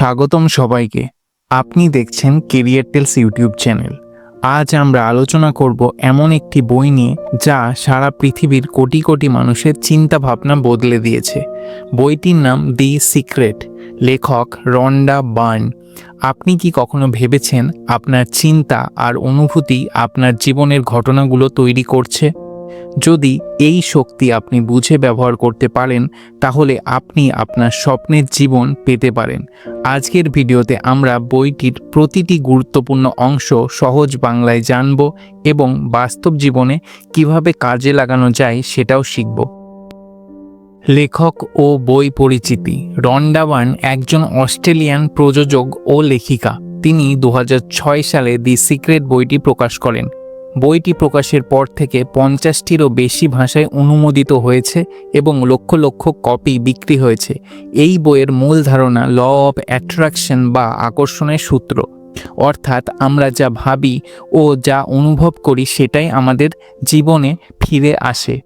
স্বাগতম সবাইকে। আপনি দেখছেন কেরিয়ার টেলস ইউটিউব চ্যানেল। আজ আমরা আলোচনা করব এমন একটি বই নিয়ে যা সারা পৃথিবীর কোটি কোটি মানুষের চিন্তা ভাবনা বদলে দিয়েছে। বইটির নাম দি সিক্রেট লেখক রন্ডা বার্ন। আপনি কি কখনো ভেবেছেন আপনার চিন্তা আর অনুভূতি আপনার জীবনের ঘটনাগুলো তৈরি করছে? যদি এই শক্তি আপনি বুঝে ব্যবহার করতে পারেন, তাহলে আপনি আপনার স্বপ্নের জীবন পেতে পারেন। আজকের ভিডিওতে আমরা বইটির প্রতিটি গুরুত্বপূর্ণ অংশ সহজ বাংলায় জানব এবং বাস্তব জীবনে কীভাবে কাজে লাগানো যায় সেটাও শিখব। লেখক ও বই পরিচিতি রন্ডাওয়ান একজন অস্ট্রেলিয়ান প্রযোজক ও লেখিকা। তিনি দু হাজার ছয় সালে দি সিক্রেট বইটি প্রকাশ করেন। বইটি প্রকাশের পর থেকে পঞ্চাশটিরও বেশি ভাষায় অনুমোদিত হয়েছে এবং লক্ষ লক্ষ কপি বিক্রি হয়েছে। এই বইয়ের মূল ধারণা ল অফ অ্যাট্রাকশন বা আকর্ষণের সূত্র। অর্থাৎ আমরা যা ভাবি ও যা অনুভব করি সেটাই আমাদের জীবনে ফিরে আসে।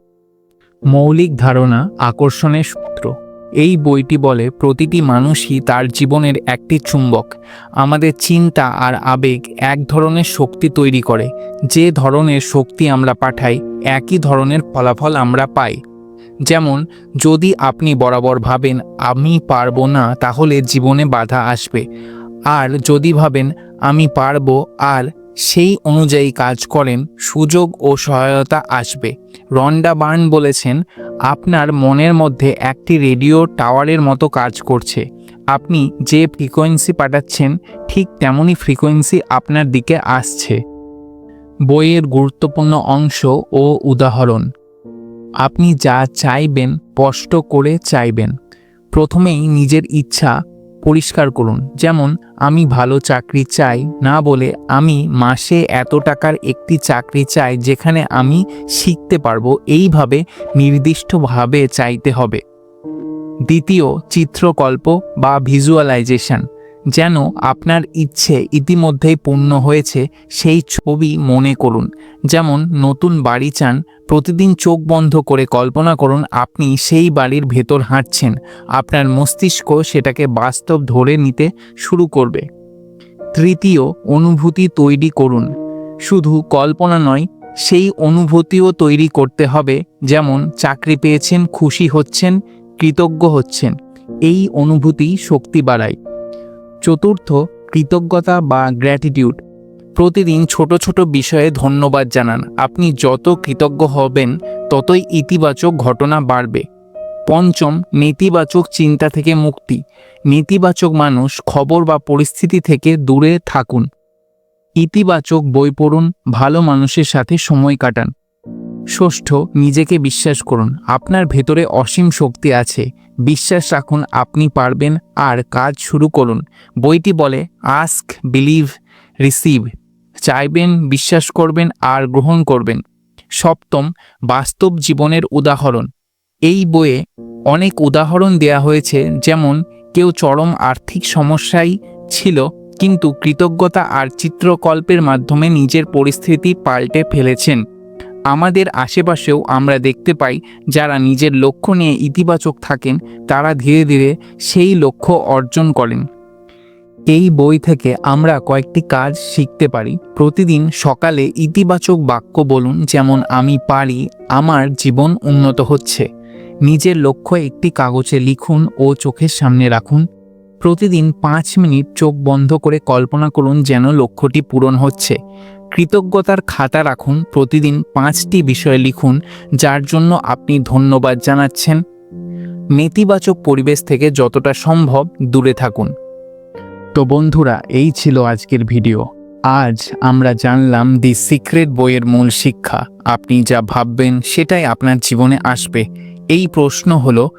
মৌলিক ধারণা আকর্ষণের সূত্র। এই বইটি বলে, প্রতিটি মানুষই তার জীবনের একটি চুম্বক। আমাদের চিন্তা আর আবেগ এক ধরনের শক্তি তৈরি করে। যে ধরনের শক্তি আমরা পাঠাই, একই ধরনের ফলাফল আমরা পাই। যেমন, যদি আপনি বরাবর ভাবেন, আমি পারব না, তাহলে জীবনে বাধা আসবে। আর যদি ভাবেন, আমি পারব, আর সেই অনুযায়ী কাজ করেন, সুযোগ ও সহায়তা আসবে। রন্ডা বার্ন বলেছেন, আপনার মনের মধ্যে একটি রেডিও টাওয়ারের মতো কাজ করছে। আপনি যে ফ্রিকোয়েন্সি পাঠাচ্ছেন, ঠিক তেমনই ফ্রিকোয়েন্সি আপনার দিকে আসছে। বইয়ের গুরুত্বপূর্ণ অংশ ও উদাহরণ, আপনি যা চাইবেন, স্পষ্ট করে চাইবেন। প্রথমেই নিজের ইচ্ছা পরিষ্কার করুন। যেমন, আমি ভালো চাকরি চাই না বলে আমি মাসে এত টাকার একটি চাকরি চাই যেখানে আমি শিখতে পারব, এইভাবে নির্দিষ্টভাবে চাইতে হবে। দ্বিতীয়, চিত্রকল্প বা ভিজুয়ালাইজেশন যেন আপনার ইচ্ছে ইতিমধ্যেই পূর্ণ হয়েছে সেই ছবি মনে করুন। যেমন নতুন বাড়ি চান, প্রতিদিন চোখ বন্ধ করে কল্পনা করুন আপনি সেই বাড়ির ভেতর হাঁটছেন। আপনার মস্তিষ্ক সেটাকে বাস্তব ধরে নিতে শুরু করবে। তৃতীয়, অনুভূতি তৈরি করুন। শুধু কল্পনা নয়, সেই অনুভূতিও তৈরি করতে হবে। যেমন, চাকরি পেয়েছেন, খুশি হচ্ছেন, কৃতজ্ঞ হচ্ছেন। এই অনুভূতি শক্তি বাড়ায়। চতুর্থ কৃতজ্ঞতা বা গ্র্যাটিটিউড প্রতিদিন ছোট ছোট বিষয়ে ধন্যবাদ জানান। আপনি যত কৃতজ্ঞ হবেন, ততই ইতিবাচক ঘটনা বাড়বে। পঞ্চম, নেতিবাচক চিন্তা থেকে মুক্তি। নেতিবাচক মানুষ খবর বা পরিস্থিতি থেকে দূরে থাকুন। ইতিবাচক বই পড়ুন, ভালো মানুষের সাথে সময় কাটান। ষষ্ঠ, নিজেকে বিশ্বাস করুন। আপনার ভেতরে অসীম শক্তি আছে। বিশ্বাস রাখুন, আপনি পারবেন আর কাজ শুরু করুন। বইটি বলে, আস্ক, বিলিভ, রিসিভ। চাইবেন, বিশ্বাস করবেন আর গ্রহণ করবেন। সপ্তম, বাস্তব জীবনের উদাহরণ। এই বইয়ে অনেক উদাহরণ দেয়া হয়েছে, যেমন, কেউ চরম আর্থিক সমস্যায় ছিল, কিন্তু কৃতজ্ঞতা আর চিত্রকল্পের মাধ্যমে নিজের পরিস্থিতি পাল্টে ফেলেছেন। আমাদের আশেপাশেও আমরা দেখতে পাই, যারা নিজের লক্ষ্য নিয়ে ইতিবাচক থাকেন, তারা ধীরে ধীরে সেই লক্ষ্য অর্জন করেন। এই বই থেকে আমরা কয়েকটি কাজ শিখতে পারি। প্রতিদিন সকালে ইতিবাচক বাক্য বলুন, যেমন, আমি পারি, আমার জীবন উন্নত হচ্ছে। নিজের লক্ষ্য একটি কাগজে লিখুন ও চোখের সামনে রাখুন। প্রতিদিন পাঁচ মিনিট চোখ বন্ধ করে কল্পনা করুন যেন লক্ষ্যটি পূরণ হচ্ছে। কৃতজ্ঞতার খাতা রাখুন, প্রতিদিন পাঁচটি বিষয় লিখুন, যার জন্য আপনি ধন্যবাদ জানাচ্ছেন। নেতিবাচক পরিবেশ থেকে যতটা সম্ভব দূরে থাকুন। তো বন্ধুরা, এই ছিল আজকের ভিডিও। আজ আমরা জানলাম দি সিক্রেট বইয়ের মূল শিক্ষা। আপনি যা ভাববেন সেটাই আপনার জীবনে আসবে। এই প্রশ্ন হলো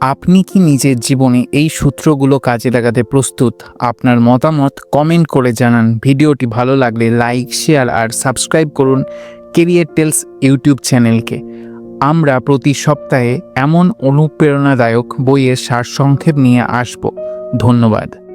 আপনি কি নিজের জীবনে এই সূত্রগুলো কাজে লাগাতে প্রস্তুত? আপনার মতামত কমেন্ট করে জানান। ভিডিওটি ভালো লাগলে লাইক শেয়ার আর সাবস্ক্রাইব করুন কেরিয়ার টেলস ইউটিউব চ্যানেলকে আমরা প্রতি সপ্তাহে এমন অনুপ্রেরণাদায়ক বইয়ের সারসংক্ষেপ নিয়ে আসব। ধন্যবাদ।